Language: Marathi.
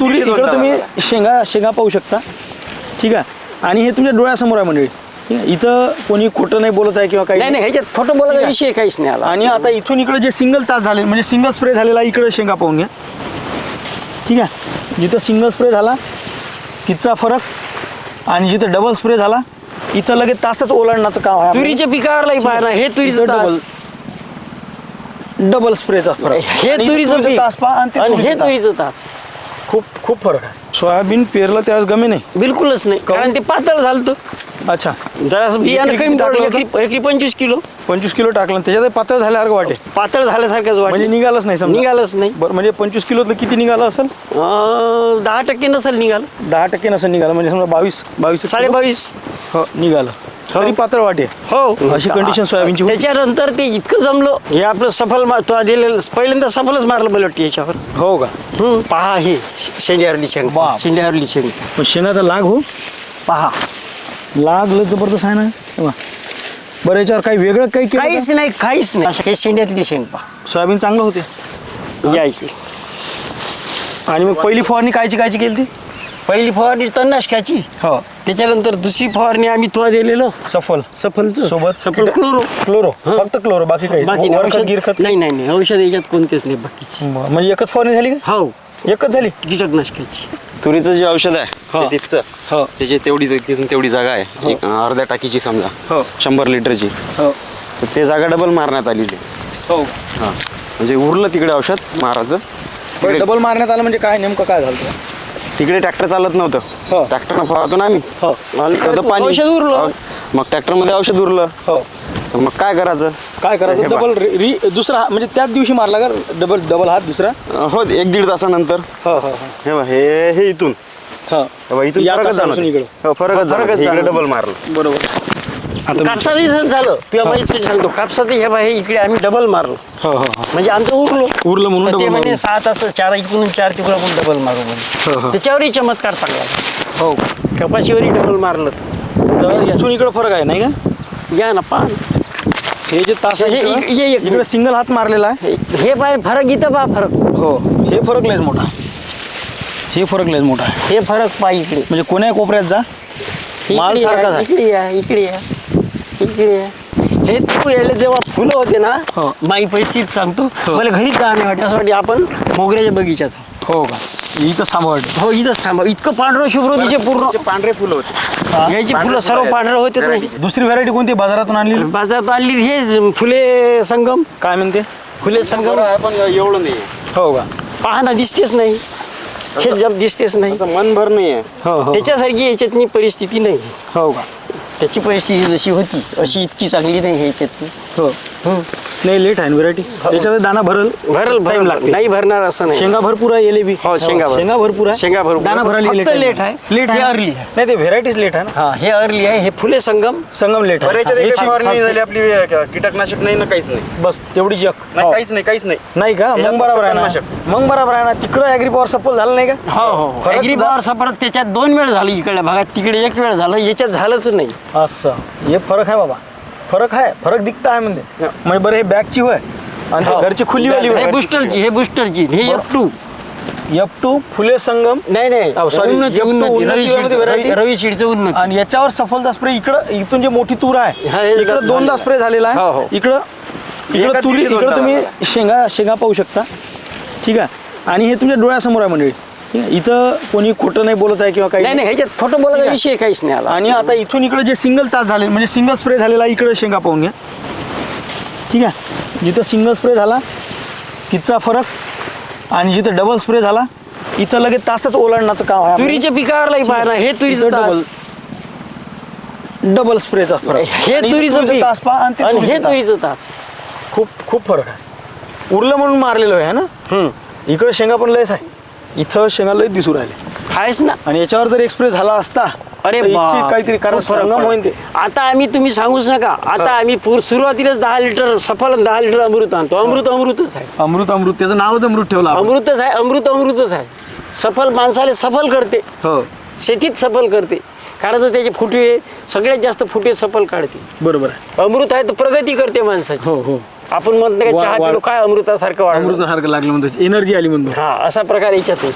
तुरी इकडं तुम्ही शेंगा शेंगा पाहू शकता. ठीक आहे? आणि हे तुमच्या डोळ्यासमोर आहे मंडळी. ठीक आहे? इथं कोणी खोटं नाही बोलत आहे किंवा नाही काही नाही. ह्याच्यात खोटं बोलायचा विषय काहीच नाही आला. आणि आता इथून इकडे जे सिंगल तास झाले म्हणजे सिंगल स्प्रे झालेला आहे, इकडे शेंगा पाहून घ्या. ठीक आहे? जिथं सिंगल स्प्रे झाला तिथचा फरक. आणि जिथं डबल स्प्रे झाला इथं लगेच तासच ओलांडण्याचं काम आहे. तुरीच्या पिकावर लई पाहा ना हे तुरीचं डबल तास. डबल स्प्रेचा फरक. हे आणि तुरीचं तुरीचं पीक. तास पहा आणि ते आणि हे तुरीचं तास. तुरीचं तास. खूप खूप फरक आहे. सोयाबीन पेरलं त्यावेळेस गमे नाही. बिलकुलच नाही. कारण ते पातळ झालं अच्छा. जरासं बियाणं कमी पडलं एकरी एकरी पंचवीस किलो. पंचवीस किलो टाकलं त्याच्यात पातळ झाल्यासारखं वाटे. पातळ झाल्यासारखंच म्हणजे वाटलं निघालच नाही समजा. निघालंच नाही. बरं म्हणजे पंचवीस किलोतलं किती निघालं असेल? अं, दहा टक्के नसेल निघालं. दहा टक्के नसेल निघालं. म्हणजे समजा बावीस बावीस साडे बावीस हो निघालं. तरी पातळ वाटे. हो. अशी कंडिशन सोयाबीनची होती. त्याच्यानंतर ते इतकं जमलं. हे आपलं सफल मा- तो दिलेलं पहिल्यांदा सफलच मारलं मला वाटतं याच्यावर. हो का? हम्म, पहा हे शेंड्यावरली शेंग बाप. शेंड्यावरली शेंग मग शेंगाचा लाग हो. पहा. लाग लय जबरदस्त आहे ना. बरं याच्यावर काही वेगळं काही केलं काहीच नाही काहीच नाही. हे शेंड्यातली शेंग पहा. का? सोयाबीन चांगलं होते. या इथे. आणि मग पहिली फवारणी कायची कायची केली ती? पहिली फवारणी तणनाशकाची. हो. त्याच्यानंतर दुसरी फवारणी आम्ही तुला दिलेलं. सफल. सफलचं सोबत? सफल क्लोरो क्लोरो फक्त क्लोरो बाकी काही? बाकी नाही. नाही, वरखत, औषध गिरखत? नाही नाही नाही. औषध याच्यात कोणतेच नाही बाकीची. म- म्हणजे एकच फवारणी झाली का? हो. एकच झाली? कीटकनाशकाची तुरीचं जे औषध आहे हा. ते तिथचं. हो. त्याची तेवढी तिथून तेवढी जागा आहे. एक अर्ध्या टाकीची समजा. हो. शंभर लिटरची. हो. तर ते जागा डबल मारण्यात आलेली हो. हा. म्हणजे उरलं तिकडे औषध मारायचं. तिकडे- डबल मारण्यात आलं म्हणजे काय? नेमकं काय झालं? तिकडे ट्रॅक्टर चालत हो. नव्हतं ट्रॅक्टरनं फवारतो ना आम्ही हो. आणि त्यातं पाणी औषध उरलं. औ- मग ट्रॅक्टरमध्ये औषध उरलं हो मग काय करायचं काय करायचं हे बघ. डबल रि दुसरा हा- म्हणजे त्याच दिवशी मारला का डबल डबल हात दुसरा हो एक दीड तासानंतर हो हो हे बघ, हे हे इथून हो हे बघ, इथून या फरकच तासापासून जाणवतो. इकडं. हो, फरकच फरकच जाणवतो. इकडे जाणवतो. डबल मारलं बरोबर आता कापसात इथं झालं. तुला माहिती सांगतो कापसात हे बा हे इकडे आम्ही डबल मारलो. हो हो हो. म्हणजे आमचं उरलो. उरलं म्हणून तर ते double म्हणजे. सहा तास चार इकडून चार तिकडून आपण डबल मारू हो, म्हणजे हो. त्याच्यावरही चमत्कार चांगला. हो. कपाशीवरही डबल मारलं. तर इथून इकडं फरक आहे नाही का? या ना पहा. हे जे तास हे- इकडं, हे- हे- इकडे सिंगल हात मारलेला आहे. हे- हे पाय फरक इथं पहा फरक. हो हे फरक लयच मोठा आहे. हे फरक लयच मोठा आहे. हे फरक पहा इकडे. म्हणजे कोण्या कोपऱ्यात जा. माल इकडे या, सारखाच आहे. इकडे या इकडे या. इकडे हे तू यायला जेव्हा फुलं होते ना हो. माई परिस्थिती सांगतो. मला घरीच जा नाही वाटत. असं वाटते आपण मोगऱ्याच्या बगीच्यात. हो का? इथं सांभाळ. हो इथंच थांबा. इतकं पांढरं शुभ्र तिचे पूर्ण पांढरे फुलं होते. याची फुलं सर्व पांढरं होते नाही दुसरी व्हरायटी कोणती बाजारातून आणलेली बाजारात आणली हे फुले संगम. काय म्हणते? फुले संगम. आहे पण एवढं नाही हो का? पहा ना दिसतेच नाही. हे जब दिसतेच नाही. असं मनभर नाही आहे हो हो. त्याच्यासारखी याच्यातनी परिस्थिती नाही. हो का? त्याची परिस्थिती जशी होती अशी इतकी चांगली नाही ह्याच्यात हो. नाही लेट आहे व्हरायटी त्याच्यात दाना भरल भरल भरल. लागते. नाही भरणार असं नाही. शेंगा भरपूर आहे येले बी. हो, शेंगा भर- शेंगा भरपूर आहे. शेंगा भरपूर. दाना भरायला late आहे. लेट हे आहे early आहे. नाही ते व्हेरायटीज लेट आहे ना. हा हे अर्ली आहे. हे फुले संगम. संगम लेट आहे. हे फवारणी झाली आपली कीटकनाशक नाही ना काहीच नाही. बस तेवढी जग नाही हो. काहीच नाही काहीच नाही. नाही का? मग बरोबर आहे ना. मग बरोबर आहे ना. तिकडं ॲग्री पॉवर सपोल झालं नाही का? हो हो. जा- पॉवर सपरत त्याच्यात दोन वेळ झालं इकडल्या भागात तिकडे एक वेळ झालं याच्यात झालंच नाही. असं. हे फरक आहे बाबा. फरक आहे फरक दिखता आहे म्हणजे. म्हणजे बरं हे बॅगची होय. आणि ते घरची खुली वाली हे होय. बुस्टरची हे बुस्टरची हे F two F two Phule Sangam. नाही नाही. अहो, sorry, उन्नती F2 उन्नती. उन्नती रवी वरती सीडचं- variety. रवी उन्नती. आणि याच्यावर सफलता स्प्रे इकडं इथून जे मोठी तूर हा, आहे हे इकडं झालेलं दोनदा. स्प्रे झालेला हो, आहे. हो. इकडं इकडं एका तुरी इकडं दोनदा तुम्ही शेंगा शेंगा पाहू शकता. ठीक आहे. आणि हे तुमच्या डोळ्यासमोर आहे मंडळी. ठीक आहे. इथं कोणी खोटं नाही बोलत आहे किंवा काही नाही ह्याच्यात खोटं बोलायचा विषय काहीच नाही आला. आणि आता इथून इकडे जे सिंगल तास झाले म्हणजे सिंगल स्प्रे झालेला इकडे शेंगा पाहून घ्या. ठीक आहे. जिथं सिंगल स्प्रे झाला तिथचा फरक आणि जिथं डबल स्प्रे झाला इथं लगेच तासच ओलांडण्याचं काम आहे. तुरीच्या पिकावर लई पाहा ना हे तुरीचं डबल डबल स्प्रेचा फरक. हे आणि तुरीचं पीक. तास पहा आणि ते आणि तुरीचं हे तास. तुरीचं तास. खूप खूप फरक आहे. उरलं म्हणून मारलेलं आहे ना? इकडे शेंगा पण लयच आहे. इथं शेंगा लय दिसू राहिले. आहेच ना? आणि याच्यावर जर एक्सप्रेस झाला असता अरे तर बाप. याची काहीतरी कारण खूप फरक संगम पडला. होईन ते आता आम्ही तुम्ही सांगूच नका. आता आम्ही पूर सुरुवातीलाच दहा लिटर सफल दहा लिटर अमृत आणतो. अमृत अमृतच आहे. अमृत अमृत त्याचं नावच अमृत ठेवलं आपण. अमृतच आहे अमृत अमृतच आहे. सफल माणसाला सफल करते. हो. शेतीत सफल करते. कारण तर त्याचे फुटवे सगळ्यात जास्त फुटवे सफल काढते. बरोबर आहे. अमृत आहे तर प्रगती करते माणसाची. हो हो. आपण म्हणतो का वा- चहा वा- पिलो काय अमृतासारखं वाढलं? अमृतासारखं लागलं म्हणतो. एनर्जी आली म्हणतो. हा असा प्रकार याच्यात आहे.